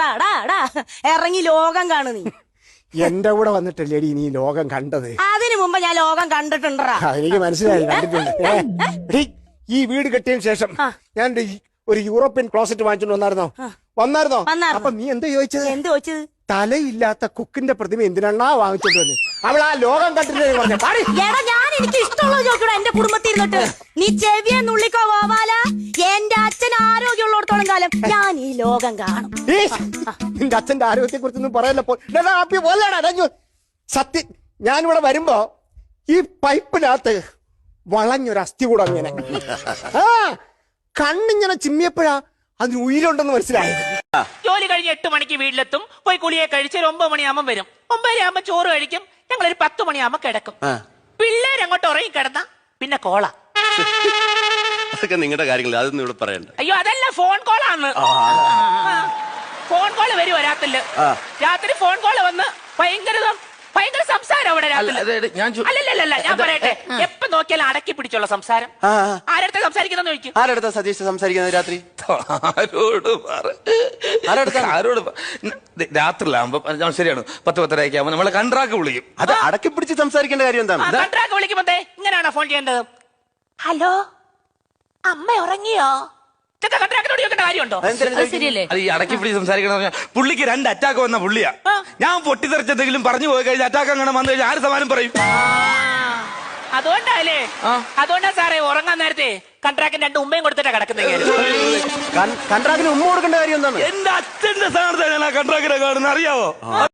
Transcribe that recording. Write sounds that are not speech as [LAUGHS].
ഇറങ്ങിക്കോടാ ടാ ടാ ഇറങ്ങി ലോകം കാണു നീ. എന്റെ കൂടെ വന്നിട്ടല്ലേടി നീ ലോകം കണ്ടത്? അതിനു മുമ്പ് ഞാൻ ലോകം കണ്ടിട്ടുണ്ടടാ. ആ, എനിക്ക് മനസ്സിലായി കണ്ടിട്ടുണ്ട്. ഏ, എടീ, ഈ വീട് കെട്ടിയതിനു ശേഷം ഞാൻ ഒരു ഒരു യൂറോപ്യൻ ക്ലോസറ്റ് വാങ്ങിച്ചോണ്ട് വന്നായിരുന്നോ? വന്നായിരുന്നോ? വന്നായിരുന്നു. അപ്പൊ നീ എന്താ ചോദിച്ചത്? എന്ത് ചോദിച്ചത്? തലയില്ലാത്ത കുക്കിന്റെ പ്രതിമ എന്തിനാ വാങ്ങിച്ചോണ്ട് വന്ന്? അവൾ ആ ലോകം കണ്ടില്ലേ പറഞ്ഞു. പാടി. എടാ ഞാൻ എനിക്ക് ഇഷ്ടമുള്ളത് ചോദിക്കടാ എന്റെ കുടുംബത്തിൽ ഇരുന്നിട്ട്. നീ ചെവിയെ നുള്ളിക്കോ ഗോപാല. എന്റെ അച്ഛൻ കാലം ഞാൻ ഈ ലോകം കാണും? എന്റെ നിന്റെ അച്ഛന്റെ ആരോഗ്യത്തെ കുറിച്ചൊന്നും പറയല്ലോ സത്യം ഞാനിവിടെ വരുമ്പോ ഈ പൈപ്പിനകത്ത് വളഞ്ഞൊരു അസ്ഥി കൂടെ അങ്ങനെ ആ കണ്ണിങ്ങനെ ചിമ്മിയപ്പോഴാ അതിന് ഉയരുണ്ടെന്ന് മനസ്സിലായി. ജോലി കഴിഞ്ഞ് എട്ട് മണിക്ക് വീട്ടിലെത്തും. പോയി കുളിയെ കഴിച്ച് ഒരു ഒമ്പത് മണിയാകുമ്പോൾ വരും. ഒമ്പതര ആകുമ്പോൾ ചോറ് കഴിക്കും. ഞങ്ങൾ ഒരു പത്ത് മണിയാകുമ്പോൾ കിടക്കും. പിള്ളേരങ്ങോട്ട് ഉറങ്ങി കിടന്ന പിന്നെ കോള. [LAUGHS] അതൊക്കെ നിങ്ങളുടെ കാര്യങ്ങൾ അതൊന്നും ഇവിടെ പറയണ്ട. അയ്യോ അതല്ല ഫോൺ കോളാണ് ഫോൺ കോൾ വരും രാത്രിൽ രാത്രി ഫോൺ കോൾ വന്ന് ഭയങ്കര ഭയങ്കര സംസാരം അവിടെ അല്ലല്ലല്ല ഞാൻ പറയട്ടെ. എപ്പോ നോക്കിയാലും അടക്കി പിടിച്ചുള്ള സംസാരം. ആരടുത്ത സംസാരിക്കുന്ന ചോദിക്കും. ആരടുത്ത സതീഷ് സംസാരിക്കുന്നത് രാത്രി? ആരോട്? ആരോട് രാത്രിയിലാകുമ്പോ ശരിയാണ്. പത്ത് പത്തര ആകുമ്പോ നമ്മളെ കൺട്രാക്ക് വിളിക്കും. അത് അടക്കി പിടിച്ച് സംസാരിക്കേണ്ട കാര്യം എന്താണ്? കൺട്രാക്ക് വിളിക്കുമ്പോ ദേ ഇങ്ങനെയാണോ ഫോൺ ചെയ്യേണ്ടത്? ഹലോ? അമ്മ ഉറങ്ങിയോ അത് ഈ അടക്കി പുള്ളിക്ക് രണ്ട് അറ്റാക്ക് വന്ന പുള്ളിയാ. ഞാൻ പൊട്ടിത്തെറിച്ചെന്തെങ്കിലും പറഞ്ഞു പോയി കഴിഞ്ഞാൽ അറ്റാക്ക് അങ്ങനെ വന്നു കഴിഞ്ഞാൽ ആര് സമാനം പറയും? അതുകൊണ്ടല്ലേ അതുകൊണ്ടാ സാറേ ഉറങ്ങാൻ നേരത്തെ കൺട്രാക്ടിന് രണ്ട് ഉമ്മയും കൊടുത്തിട്ടാ കിടക്കുന്നത് കൺ- കൺട്രാക്ടിന് ഉമ്മ കൊടുക്കേണ്ട കാര്യം എന്താണ്? എന്റെ അച്ഛന്റെ സ്ഥാനത്താണ് ഞാൻ ആ കൺട്രാക്ടിനെ കാണുന്നത്. അറിയാവോ?